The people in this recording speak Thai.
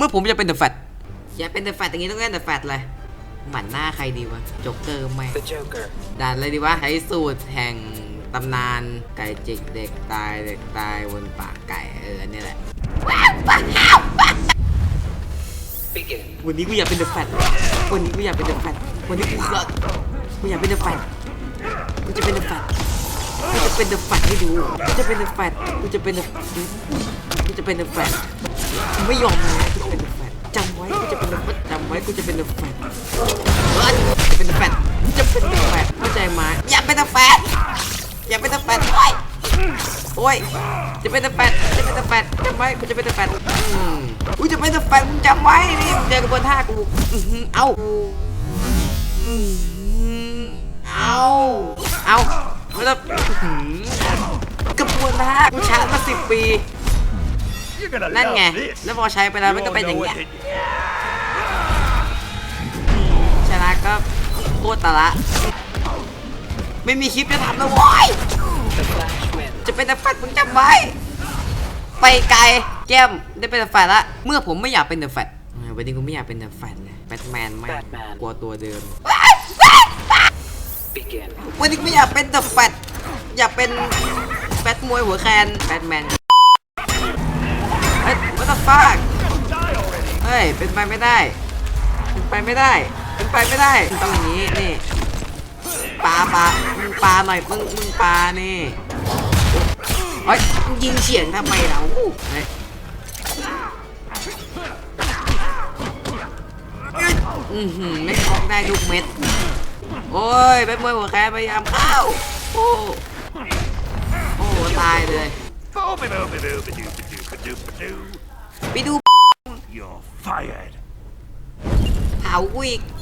มื่อผมจะเป็นเดอะแฟตอยากเป็นเดอะแฟตอย่างนี้ต้องเล่นเดอะแฟตเลยหมันหน้าใครดีวะโจ๊กเกอร์ไหม The Joker. ด่านอะไรดีวะใช้สูตรแห่งตำนานไก่จิกเด็กตายเด็กตายบนปากไก่เอออันนี้แหละ Begin. วันนี้กูอยากเป็นเดอะแฟตวันนี้กูอยากเป็นเดอะแฟตวันนี้กูอยากกูอยากเป็นเดอะแฟตกูจะเป็นเดอะแฟตกูจะเป็นเดอะแฟตให้ดูกูจะเป็นเดอะแฟตกูจะเป็นเดอะ กูจะเป็นเดอะแฟตกูไม่ยอมนะกูจะเป็นเดอะแฟตจำไว้กูจะเป็นเดอะแฟตจำไว้กูจะเป็นเดอะแฟตเฮ้ยจะเป็นเดอะแฟตจะเป็นเดอะแฟตเข้าใจไหมอย่าเป็นเดอะแฟตอย่าเป็นเดอะแฟตโอ้ยโอ้ยจะเป็นเดอะแฟตจะเป็นเดอะแฟตจำไว้กูจะเป็นเดอะแฟตอืมกูจะเป็นเดอะแฟตมึงจำไว้นี่มึงเจอกระบวนท่ากูอื้อหือเอ้าอืมเอาเอาไม่ต้องอื้อหือกระบวนท่ากูใช้มาสิบปี นั่น love ไง this. แล้วพอใช้ไปแล้ว You มันก็ all เป็นอย่าง know เงี้ย what to- ชนะก็โคตรตะละ ไม่มีคลิปจะทำแล้วโว้ย The Flash wins. จะเป็นแต่แฟดมึงจำไว้ ไปไกลแก้มได้เป็นแต่แฟดละ เมื่อผมไม่อยากเป็นแต่แฟดอ่าวันนี้กูไม่อยากเป็นแต่แฟดเลยแบทแมนมาก Batman กลัวตัวเดิม Begin. วันนี้ไม่อยากเป็นเดอะแฟตอยากเป็นแบทมวยหัวแคนแบทแมน เฮ้ยวัตฟากเฮ้ย เป็นไปไม่ได้ เป็นไปไม่ได้ เป็นไปไม่ได้ต้องอย่างนี้ นี่ ปลาปลามึงปลาหน่อย มึง มึงปลานี่เฮ้ยมึงยิงเฉียงทำไมเราเฮ้ยอือหือไม่คล้องได้ทุกเม็ด โอ้ยเป็นมวยหัวแคนพยายามเข้าโอ้โอ้ ตายเลย ไปดู You're fired. เผากูอีก